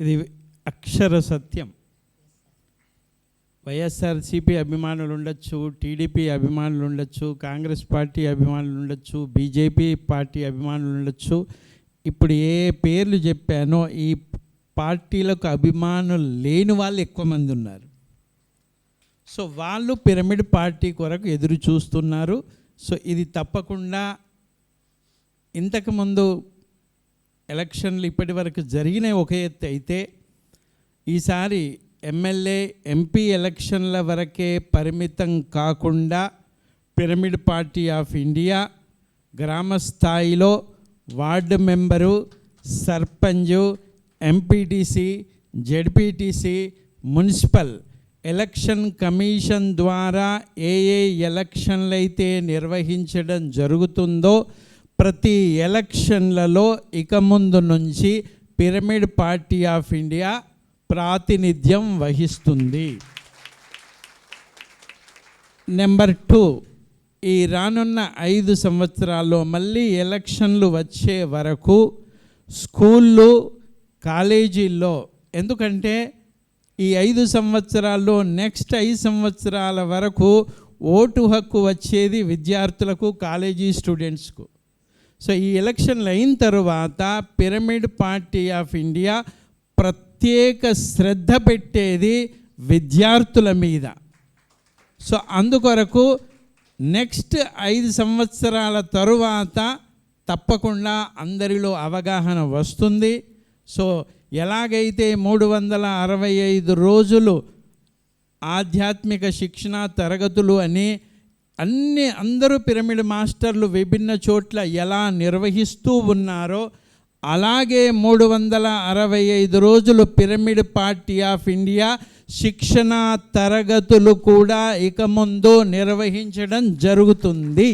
ఇది అక్షర సత్యం. వైఎస్ఆర్సీపీ అభిమానులు ఉండొచ్చు టీడీపీ అభిమానులు ఉండొచ్చు కాంగ్రెస్ పార్టీ అభిమానులు ఉండొచ్చు బీజేపీ పార్టీ అభిమానులు ఉండొచ్చు. ఇప్పుడు ఏ పేర్లు చెప్పానో ఈ పార్టీలకు అభిమానులు లేని వాళ్ళు ఎక్కువ మంది ఉన్నారు. సో వాళ్ళు పిరమిడ్ పార్టీ కొరకు ఎదురు చూస్తున్నారు. సో ఇది తప్పకుండా ఇంతకుముందు ఎలక్షన్లు ఇప్పటి వరకు జరిగిన ఒక ఎత్తు అయితే ఈసారి ఎమ్మెల్యే ఎంపీ ఎలక్షన్ల వరకే పరిమితం కాకుండా పిరమిడ్ పార్టీ ఆఫ్ ఇండియా గ్రామ స్థాయిలో ward member sarpanch MPTC ZPTC municipal election commission ద్వారా ఏ ఏ ఎలక్షన్లు అయితే నిర్వహించడం జరుగుతుందో ప్రతి ఎలక్షన్లలో ఇక ముందు నుంచి పిరమిడ్ పార్టీ ఆఫ్ ఇండియా ప్రాతినిధ్యం వహిస్తుంది. నెంబర్ టూ ఈ రానున్న ఐదు సంవత్సరాల్లో మళ్ళీ ఎలక్షన్లు వచ్చే వరకు స్కూళ్ళు కాలేజీల్లో ఎందుకంటే ఈ ఐదు సంవత్సరాల్లో నెక్స్ట్ ఐదు సంవత్సరాల వరకు ఓటు హక్కు వచ్చేది విద్యార్థులకు కాలేజీ స్టూడెంట్స్కు. సో ఈ ఎలక్షన్లు అయిన తరువాత పిరమిడ్ పార్టీ ఆఫ్ ఇండియా ప్రత్యేక శ్రద్ధ పెట్టేది విద్యార్థుల మీద. సో అందుకొరకు నెక్స్ట్ ఐదు సంవత్సరాల తరువాత తప్పకుండా అందరిలో అవగాహన వస్తుంది. సో ఎలాగైతే మూడు వందల అరవై ఐదు రోజులు ఆధ్యాత్మిక శిక్షణ తరగతులు అని అన్ని అందరూ పిరమిడ్ మాస్టర్లు విభిన్న చోట్ల ఎలా నిర్వహిస్తూ ఉన్నారో అలాగే మూడు వందల అరవై ఐదు రోజులు పిరమిడ్ పార్టీ ఆఫ్ ఇండియా శిక్షణ తరగతులు కూడా ఇక ముందు నిర్వహించడం జరుగుతుంది.